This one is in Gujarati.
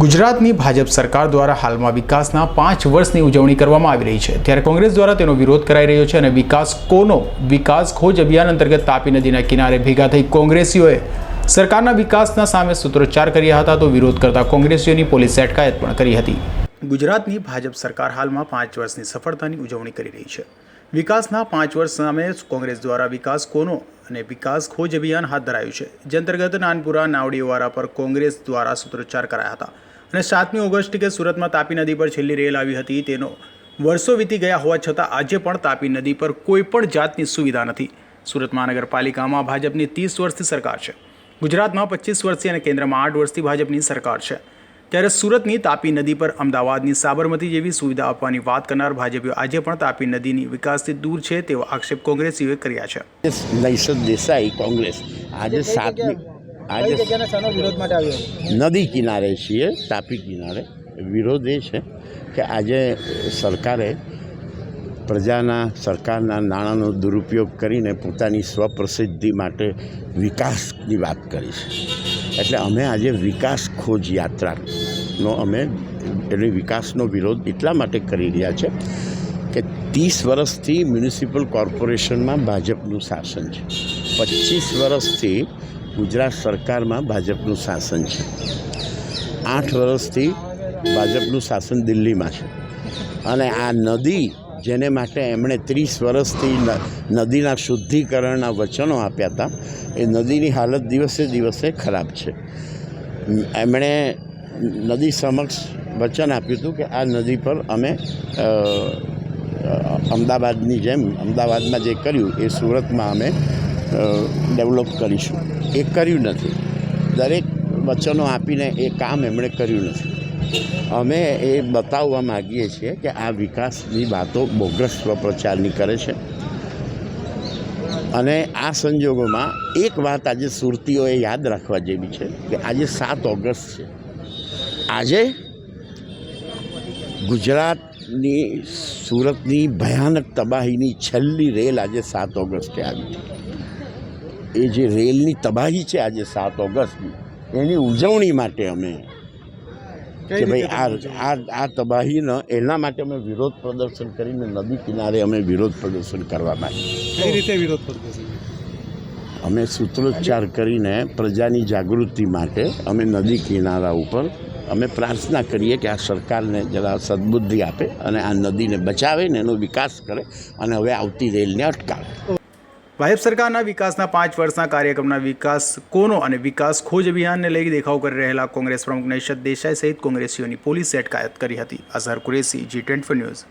ગુજરાતની ભાજપ સરકાર દ્વારા હાલમાં વિકાસના પાંચ વર્ષની ઉજવણી કરવામાં આવી રહી છે. ત્યારે કોંગ્રેસ દ્વારા તેનો વિરોધ કરાઈ રહ્યો છે અને વિકાસ કોનો? વિકાસ ખોજ અભિયાન અંતર્ગત તાપી નદીના કિનારે ભેગા થઈ કોંગ્રેસીઓએ સરકારના વિકાસના સામે સૂત્રોચ્ચાર કર્યા હતા તો વિરોધ કરતા કોંગ્રેસીઓની પોલીસે અટકાયત પણ કરી હતી. ગુજરાતની ભાજપ સરકાર હાલમાં પાંચ વર્ષની સફળતાની ઉજવણી કરી રહી છે. વિકાસના પાંચ વર્ષ સામે કોંગ્રેસ દ્વારા વિકાસ કોનો અને વિકાસ ખોજ અભિયાન હાથ ધરાયું છે, જે અંતર્ગત નાનપુરા નાવડીવાળા પર કોંગ્રેસ દ્વારા સૂત્રોચ્ચાર કરાયા હતા. અને સાતમી ઓગસ્ટ કે સુરતમાં તાપી નદી પર છેલ્લી રેલ આવી હતી, તેનો વર્ષો વીતી ગયા હોવા છતાં આજે પણ તાપી નદી પર કોઈપણ જાતની સુવિધા નથી. સુરત મહાનગરપાલિકામાં ભાજપની ત્રીસ વર્ષથી સરકાર છે. ગુજરાતમાં પચીસ વર્ષથી અને કેન્દ્રમાં આઠ વર્ષથી ભાજપની સરકાર છે. ત્યારે સુરતની તાપી નદી પર અમદાવાદની સાબરમતી જેવી સુવિધા આપવાની વાત કરનાર ભાજપે આજે પણ તાપી નદીની વિકાસથી દૂર છે તેવો આક્ષેપ કોંગ્રેસીઓએ કર્યા છે. નૈસદ દેસાઈ કોંગ્રેસ. આજે સાતમી આજે વિરોધ માટે નદી કિનારે છીએ તાપી કિનારે. વિરોધ એ છે કે આજે સરકારે પ્રજાના સરકારના નાણાંનો દુરુપયોગ કરીને પોતાની સ્વપ્રસિદ્ધિ માટે વિકાસની વાત કરી છે. એટલે અમે આજે વિકાસ ખોજ યાત્રાનો અમે એટલે વિકાસનો વિરોધ એટલા માટે કરી રહ્યા છે કે ત્રીસ વર્ષથી મ્યુનિસિપલ કોર્પોરેશનમાં ભાજપનું શાસન છે. પચીસ વર્ષથી ગુજરાત સરકારમાં ભાજપનું શાસન છે. આઠ વર્ષથી ભાજપનું શાસન દિલ્હીમાં છે. અને આ નદી જેને માટે એમણે ત્રીસ વર્ષથી નદીના શુદ્ધિકરણના વચનો આપ્યા હતા. એ નદીની હાલત દિવસે દિવસે ખરાબ છે. એમણે નદી સમક્ષ વચન આપ્યું હતું કે આ નદી પર અમે અમદાવાદની જેમ, અમદાવાદમાં જે કર્યું એ સુરતમાં અમે ડેવલપ કરીશું. એ કર્યું નથી. દરેક વચનો આપીને એ કામ એમણે કર્યું નથી. અમે એ બતાવવા માગીએ છીએ કે આ વિકાસની વાતો બોગસ પ્રચારની કરે છે. અને આ સંજોગોમાં એક વાત આજે સુરતીઓએ યાદ રાખવા જેવી છે કે આજે સાત ઓગસ્ટ છે. આજે ગુજરાતની સુરતની ભયાનક તબાહીની છેલ્લી રેલ આજે સાત ઓગસ્ટે આવી છે. એ જે રેલની તબાહી છે આજે સાત ઓગસ્ટની, એની ઉજવણી માટે અમે કે ભાઈ આ આ આ તબાહીનો એના માટે અમે વિરોધ પ્રદર્શન કરીને નદી કિનારે અમે વિરોધ પ્રદર્શન કરવા માંગીએ કઈ રીતે વિરોધ પ્રદર્શન? અમે સૂત્રોચ્ચાર કરીને પ્રજાની જાગૃતિ માટે અમે નદી કિનારા ઉપર અમે પ્રાર્થના કરીએ કે આ સરકારને જરા સદબુદ્ધિ આપે અને આ નદીને બચાવે ને એનો વિકાસ કરે અને હવે આવતી રેલને અટકાવે. ભાજપ સરકારના વિકાસના પાંચ વર્ષના કાર્યક્રમના વિકાસ કોનો અને વિકાસ ખોજ અભિયાનને લઈ દેખાવ કરી રહેલા કોંગ્રેસ પ્રમુખ નૈશદ દેસાઈ સહિત કોંગ્રેસીઓની પોલીસે અટકાયત કરી હતી. Azhar Kureshi G twenty news.